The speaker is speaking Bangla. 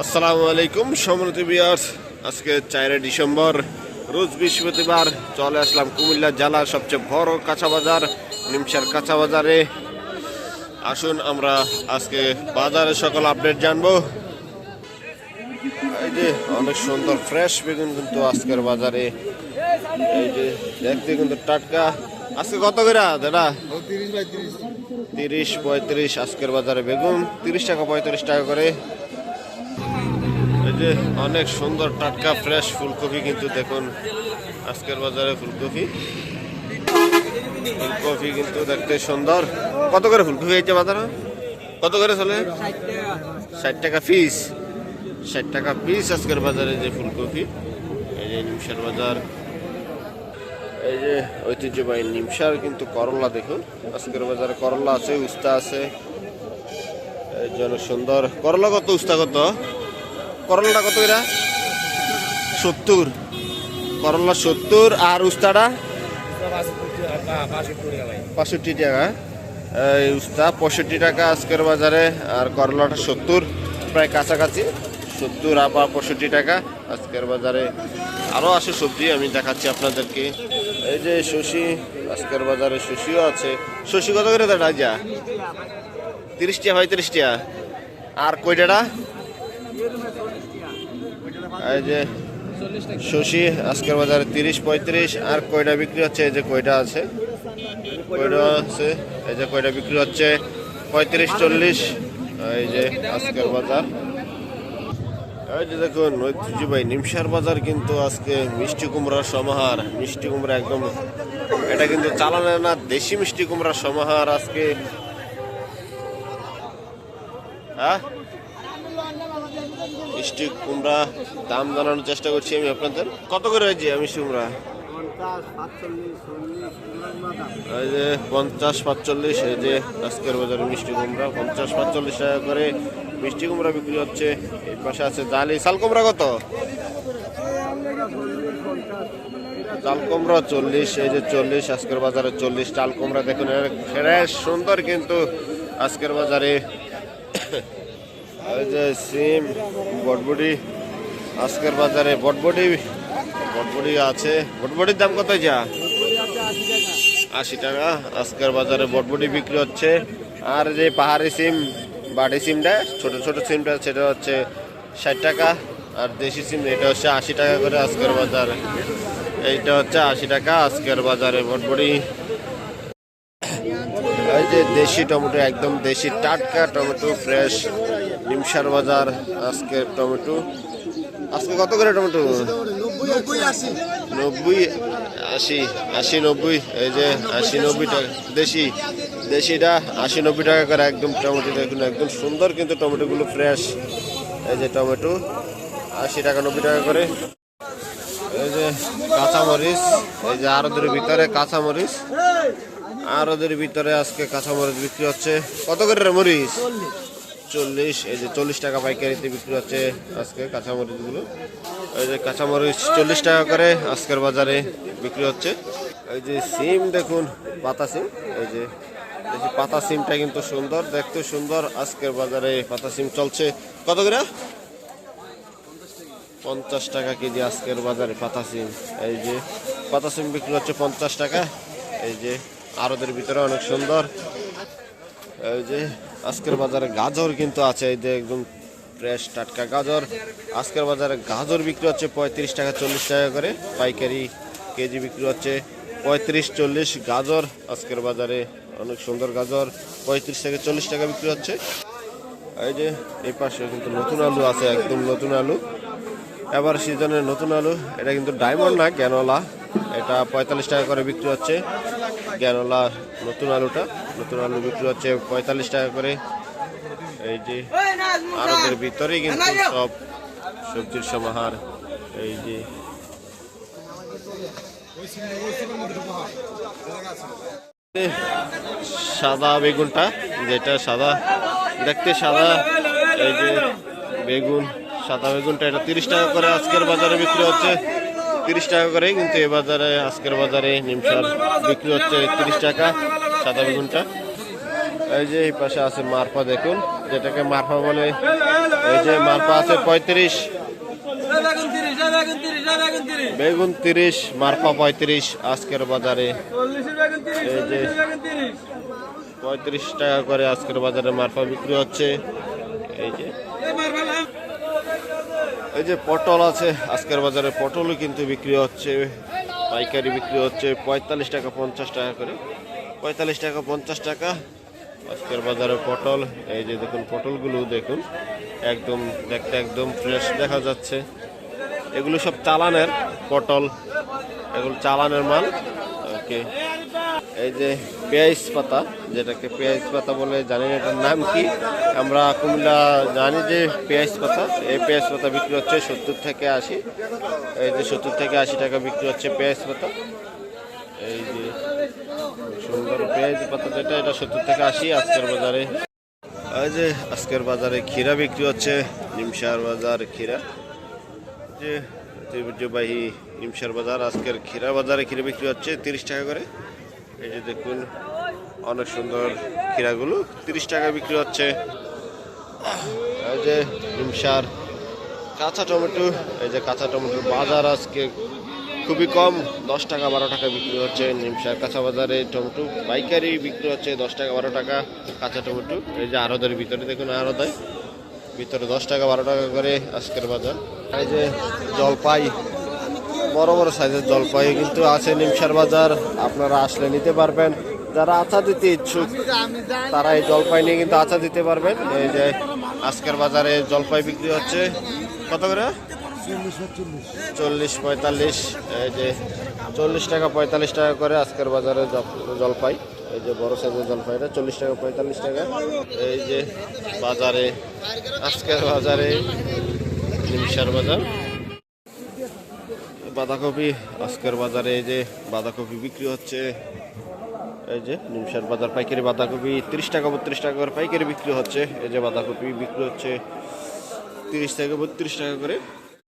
আসসালামু আলাইকুম সমৃদ্ধ বিয়ার্স আজকে চারে ডিসেম্বর, রোজ বৃহস্পতিবার চলে আসলাম কুমিল্লা জেলার সবচেয়ে বড় কাঁচা বাজার, নিমসার কাঁচা বাজারে। আসুন আমরা আজকে বাজারে সকল আপডেট জানব। এই যে অনেক সুন্দর ফ্রেশ বেগুন কিন্তু আজকের বাজারে। এই যে দেখতে কিন্তু টাটকা। আজকে কত করে, দাদা? তিরিশ পঁয়ত্রিশ। আজকের বাজারে বেগুন, তিরিশ টাকা পঁয়ত্রিশ টাকা করে। যে অনেক সুন্দর টাটকা ফ্রেশ ফুলকপি কিন্তু দেখুন, আজকের বাজারে ফুলকপি। ফুলকপি কিন্তু দেখতে সুন্দর। কত করে ফুলকপি হয়েছে বাজারে? কত করে চলে? ষাট টাকা পিস। ষাট টাকা পিস আজকের বাজারে যে ফুলকপি। এই যে নিমসার বাজার। এই যে ঐতিহ্যবাহী নিমসার কিন্তু করলা দেখুন। আজকের বাজারে করলা আছে, উস্তা আছে। এই জন্য সুন্দর। করলা কত, উস্তা কত? করলাটা কত এরা? সত্তর। করলা সত্তর আর উস্তাটা পঁয়ষট্টি টাকা। এই উস্তা পঁয়ষট্টি টাকা আজকের বাজারে আর করলাটা সত্তর, প্রায় কাছাকাছি। সত্তর আবার পঁয়ষট্টি টাকা আজকের বাজারে। আরও আছে সবজি, আমি দেখাচ্ছি আপনাদেরকে। এই যে শশি, আজকের বাজারে শশিও আছে। শশি কত করে দাদা যা তিরিশ টাকা, পঁয়ত্রিশ টাকা। আর কয়টাটা? এই যে শশি, আজকের বাজারে তিরিশ পঁয়ত্রিশ, আর কয়টা বিক্রি হচ্ছে? এই যে কয়টা আছে? কয়টা আছে? এই যে কয়টা বিক্রি হচ্ছে? পঁয়ত্রিশ, চল্লিশ। এই যে আজকের বাজার। এই যে দেখুন, ঐতিহ্যবাহী নিমসার বাজার কিন্তু আজকে মিষ্টি কুমড়ার সমাহার। মিষ্টি কুমড়া একদম, এটা কিন্তু চালানো না, দেশি মিষ্টি কুমড়ার সমাহার আজকে। হ্যাঁ? মিষ্টি কুমড়া, দাম জানানোর চেষ্টা করছি আমি আপনাদের। কত করে হয়েছে মিষ্টি কুমড়া এই যে পঞ্চাশ পাঁচচল্লিশ এই যে আজকের বাজারে মিষ্টি কুমড়া, পঞ্চাশ পাঁচচল্লিশ টাকা করে মিষ্টি কুমড়া বিক্রি হচ্ছে। এই পাশে আছে জালি। শাল কুমড়া কত? চাল কুমড়া চল্লিশ, এই যে চল্লিশ, আজকের বাজারে চল্লিশ। চাল কুমড়া দেখুন ফ্রেশ, সুন্দর কিন্তু আজকের বাজারে। সিম বটবডি আজকের বাজারে বটবটি বটবটি আছে। বটবটির দাম কত যা? আশি টাকা। আজকের বাজারে বটবটি বিক্রি হচ্ছে। আর যে পাহাড়ি সিম বাড়ি সিমটা, ছোট ছোট সিমটা, সেটা হচ্ছে ষাট টাকা। আর দেশি সিম, এটা হচ্ছে আশি টাকা করে আজকের বাজারে। এইটা হচ্ছে আশি টাকা আজকের বাজারে বটবডি এই যে দেশি টমেটো, একদম দেশি টাটকা টমেটো ফ্রেশ নিমসার বাজার আজকে টমেটো। আজকে কত করে টমেটো? নব্বই আশি আশি নব্বই, এই যে আশি নব্বই টাকা। দেশি, দেশিটা আশি নব্বই টাকা করে একদম টমেটো, দেখুন একদম সুন্দর কিন্তু টমেটোগুলো ফ্রেশ এই যে টমেটো, আশি টাকা নব্বই টাকা করে। এই যে কাঁচামরিচ, এই যে আরদের ভিতরে কাঁচামরিচ। আরদের ভিতরে আজকে কাঁচামরিচ বিক্রি হচ্ছে। কত করে মরিচ? চল্লিশ। এই যে চল্লিশ টাকা পাইকারিতে বিক্রি হচ্ছে আজকে কাঁচা কাঁচামরিচগুলো। এই যে কাঁচামরিচ চল্লিশ টাকা করে আজকের বাজারে বিক্রি হচ্ছে। এই যে সিম দেখুন, পাতা সিম। এই যে এই যে পাতা সিমটা কিন্তু সুন্দর দেখতে সুন্দর। আজকের বাজারে পাতা সিম চলছে। কত করে? পঞ্চাশ টাকা কেজি আজকের বাজারে পাতা সিম। এই যে, পাতা সিম বিক্রি হচ্ছে পঞ্চাশ টাকা। এই যে আরদের ভিতরে অনেক সুন্দর। এই যে আজকের বাজারে গাজর কিন্তু আছে, এই যে একদম ফ্রেশ টাটকা গাজর। আজকের বাজারে গাজর বিক্রি হচ্ছে পঁয়ত্রিশ টাকা চল্লিশ টাকা করে, পাইকারি কেজি বিক্রি হচ্ছে পঁয়ত্রিশ চল্লিশ গাজর। আজকের বাজারে অনেক সুন্দর গাজর, পঁয়ত্রিশ থেকে চল্লিশ টাকা বিক্রি হচ্ছে। এই যে এই পাশে কিন্তু নতুন আলু আছে, একদম নতুন আলু। এবার সিজনের নতুন আলু, এটা কিন্তু ডায়মন্ড না ক্যানোলা এটা পঁয়তাল্লিশ টাকা করে বিক্রি হচ্ছে। ক্যানোলা নতুন আলুটা। নতুন আলু বিক্রি হচ্ছে পঁয়তাল্লিশ টাকা করে। এই যে আরবের ভিতরেই কিন্তু সব সবজির সমাহার। এই যে সাদা বেগুনটা, যেটা সাদা, দেখতে সাদা, এই যে বেগুন, সাদা বেগুনটা, এটা তিরিশ টাকা করে আজকের বাজারে বিক্রি হচ্ছে। তিরিশ টাকা করে, কিন্তু এ বাজারে, আজকের বাজারে নিমসার বিক্রি হচ্ছে তিরিশ টাকা, সাদা বেগুনটা। এই যে এই পাশে আছে মারপা দেখুন, যেটাকে মারপা বলে। এই যে মারপা আছে পঁয়ত্রিশ। বেগুন তিরিশ মারপা পঁয়ত্রিশ, আজকের বাজারে। এই যে পঁয়ত্রিশ টাকা করে আজকের বাজারে মারপা বিক্রি হচ্ছে। এই যে এই যে পটল আছে, আজকের বাজারে পটলও কিন্তু বিক্রি হচ্ছে, পাইকারি বিক্রি হচ্ছে পঁয়তাল্লিশ টাকা পঞ্চাশ টাকা করে। পঁয়তাল্লিশ টাকা পঞ্চাশ টাকা, আজকের বাজারে পটল, এই যে দেখুন পটলগুলো দেখুন, একদম দেখতে একদম ফ্রেশ দেখা যাচ্ছে। এগুলো সব চালানের পটল, এগুলো চালানের মাল। ওকে এই যে পেঁয়াজ পাতা, যেটাকে পেঁয়াজ পাতা বলে জানি না এটার নাম কি। আমরা কুমিল্লা জানি যে পেঁয়াজ পাতা, এই পেঁয়াজ পাতা বিক্রি হচ্ছে সত্তর থেকে আশি। এই যে সত্তর থেকে আশি টাকা বিক্রি হচ্ছে পেঁয়াজ পাতা। এই যে সুন্দর পেঁয়াজ পাতা যেটা, এটা সত্তর থেকে আশি আজকের বাজারে। এই যে আজকের বাজারে ক্ষীরা বিক্রি হচ্ছে, নিমসার বাজার ক্ষীরা। যে ঐতিহ্যবাহী নিমসার বাজার, আজকের ক্ষীরা বাজারে ক্ষীরা বিক্রি হচ্ছে তিরিশ টাকা করে। এই যে দেখুন, অনেক সুন্দর ক্ষীরাগুলো। তিরিশ টাকা বিক্রি হচ্ছে। এই যে নিমসার কাঁচা টমেটো, এই যে কাঁচা টমেটোর বাজার আজকে খুবই কম, দশ টাকা বারো টাকা বিক্রি হচ্ছে। নিমসার কাঁচা বাজারে টমেটো পাইকারি বিক্রি হচ্ছে দশ টাকা বারো টাকা, কাঁচা টমেটো। এই যে আরদের ভিতরে দেখুন আরদায় ভিতরে দশ টাকা বারো টাকা করে আজকের বাজার। এই যে জলপাই বড় বড় সাইজের জলপাই কিন্তু আছে, নিমসার বাজার, আপনারা আসলে নিতে পারবেন। যারা আচা দিতে ইচ্ছুক, তারা এই জলপাই নিয়ে কিন্তু আচা দিতে পারবেন। এই যে আজকের বাজারে জলপাই বিক্রি হচ্ছে, কত করে? চল্লিশ পঁয়তাল্লিশ। এই যে চল্লিশ টাকা পঁয়তাল্লিশ টাকা করে আজকের বাজারে জল- জলপাই। এই যে বড় সাইজের জলপাইটা, চল্লিশ টাকা পঁয়তাল্লিশ টাকা। এই যে বাজারে, আজকের বাজারে নিমসার বাজার। বাঁধাকপি, আজকের বাজারে এই যে বাঁধাকপি বিক্রি হচ্ছে। এই যে নিমসার বাজার, পাইকারি বাঁধাকপি তিরিশ টাকা, বত্রিশ টাকা করে পাইকারি বিক্রি হচ্ছে। এই যে বাঁধাকপি বিক্রি হচ্ছে তিরিশ থেকে বত্রিশ টাকা করে।